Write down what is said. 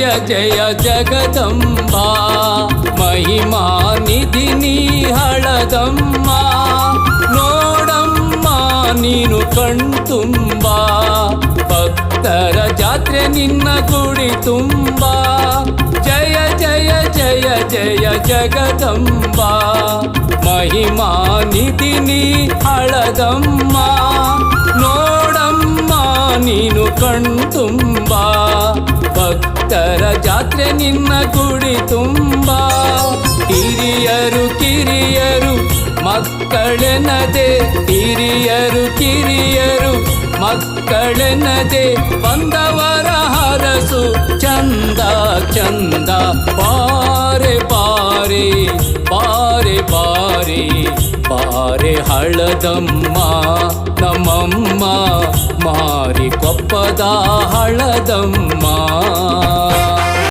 ಜಯ ಜಗದಂಬ ಮಹಿಮಾ ನಿಧಿನಿ ಹಳದಮ್ಮ ನೋಡಮ್ಮ ನೀನು ಕಣ್ತುಂಬ ಭಕ್ತರ ಜಾತ್ರೆ ನಿನ್ನ ಗುಡಿ ತುಂಬ ಜಯ ಜಯ ಜಯ ಜಯ ಜಗದಂಬ ಮಹಿಮಾ ನಿಧಿನಿ ಹಳದಮ್ಮ ನೋಡಮ್ಮ ನೀನು ಕಣ್ತುಂಬ ಭಕ್ತರ ಜಾತ್ರೆ ನಿನ್ನ ಗುಡಿ ತುಂಬ. ಹಿರಿಯರು ಕಿರಿಯರು ಮಕ್ಕಳೆನದೆ ಹಿರಿಯರು ಕಿರಿಯರು ಮಕ್ಕಳೆನದೆ ಬಂದವರ ಹರಸು ಚಂದ ಚಂದ. ಪಾರೆ ಪಾರೆ ಪಾರೆ ಪಾರೆ ಪಾರೆ ಹಳದಮ್ಮ, ನಮ್ಮಮ್ಮ. ಮಾರಿ ಕೊಪ್ಪದ ಹಳದಮ್ಮ.